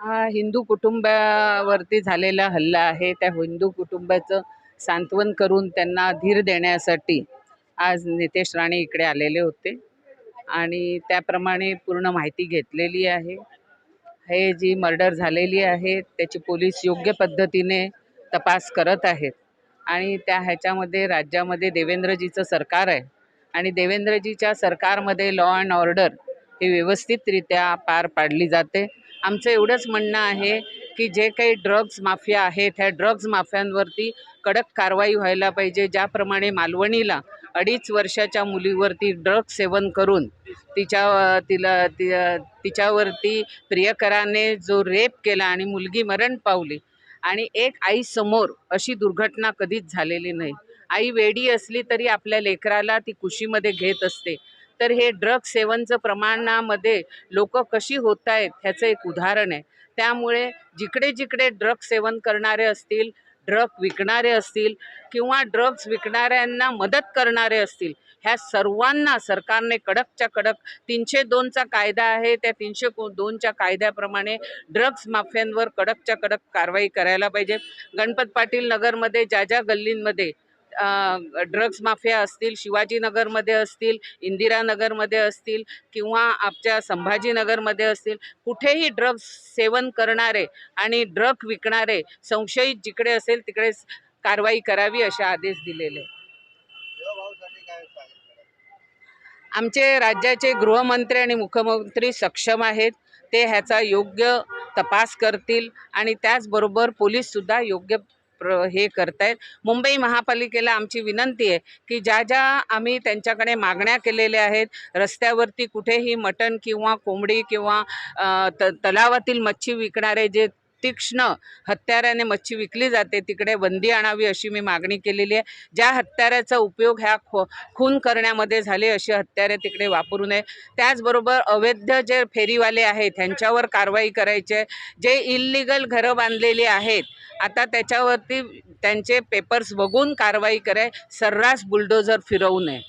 हा हिंदू कुटुंबावरती झालेला हल्ला आहे. त्या हिंदू कुटुंबाचं सांत्वन करून त्यांना धीर देण्यासाठी आज नितेश राणे इकडे आलेले होते. आणि त्याप्रमाणे पूर्ण माहिती घेतलेली आहे. हे जी मर्डर झालेली आहे त्याची पोलीस योग्य पद्धतीने तपास करत आहेत. आणि त्या ह्याच्यामध्ये राज्यामध्ये देवेंद्रजीचं सरकार आहे. आणि देवेंद्रजीच्या सरकारमध्ये लॉ अँड ऑर्डर ही व्यवस्थितरित्या पार पाडली जाते. आमचं एवढंच म्हणणं आहे की जे काही ड्रग्ज माफिया आहेत ह्या ड्रग्ज माफियांवरती कडक कारवाई व्हायला पाहिजे. ज्याप्रमाणे मालवणीला अडीच वर्षाच्या मुलीवरती ड्रग्ज सेवन करून तिच्या तिला ति तिच्यावरती प्रियकराने जो रेप केला आणि मुलगी मरण पावली आणि एक आईसमोर अशी दुर्घटना कधीच झालेली नाही. आई वेडी असली तरी आपल्या लेकराला ती कुशीमध्ये घेत असते. तर हे ड्रग सेवनचं प्रमाणामध्ये लोक कशी होत आहेत ह्याचं एक उदाहरण आहे. त्यामुळे जिकडे जिकडे ड्रग सेवन करणारे असतील ड्रग विकणारे असतील किंवा ड्रग्ज विकणाऱ्यांना मदत करणारे असतील ह्या सर्वांना सरकारने कडकच्या कडक तीनशे दोनचा कायदा आहे. त्या तीनशे को दोनच्या कायद्याप्रमाणे ड्रग्ज माफियांवर कडकच्या कडक कारवाई करायला पाहिजे. गणपत पाटील नगरमध्ये ज्या ज्या गल्लींमध्ये ड्रग्ज माफिया असतील शिवाजीनगरमध्ये असतील इंदिरानगरमध्ये असतील किंवा आमच्या संभाजीनगरमध्ये असतील कुठेही ड्रग्ज सेवन करणारे आणि ड्रग विकणारे संशयित जिकडे असेल तिकडे कारवाई करावी असे आदेश दिलेले. आमचे राज्याचे गृहमंत्री आणि मुख्यमंत्री सक्षम आहेत. ते ह्याचा योग्य तपास करतील आणि त्याचबरोबर पोलीससुद्धा योग्य प्र हे करतायत. मुंबई महापालिकेला आमची विनंती आहे की ज्या ज्या आम्ही त्यांच्याकडे मागण्या केलेल्या आहेत रस्त्यावरती कुठेही मटण किंवा कोंबडी किंवा त तलावातील मच्छी विकणारे जे तीक्ष्ण हत्याराने मच्छी विकली जाते. तिकडे बंदी आणावी अशी मी मागणी केलेली आहे. ज्या हत्याराचा उपयोग ह्या खो खून करण्यामध्ये झाले अशी हत्यारे तिकडे वापरू नये. त्याचबरोबर अवैध जे फेरीवाले आहेत त्यांच्यावर कारवाई करायची आहे. जे इल्लिगल घरं बांधलेली आहेत आता त्याच्यावरती त्यांचे पेपर्स बघून कारवाई कराय सर्रास बुलडोझर फिरवू नये.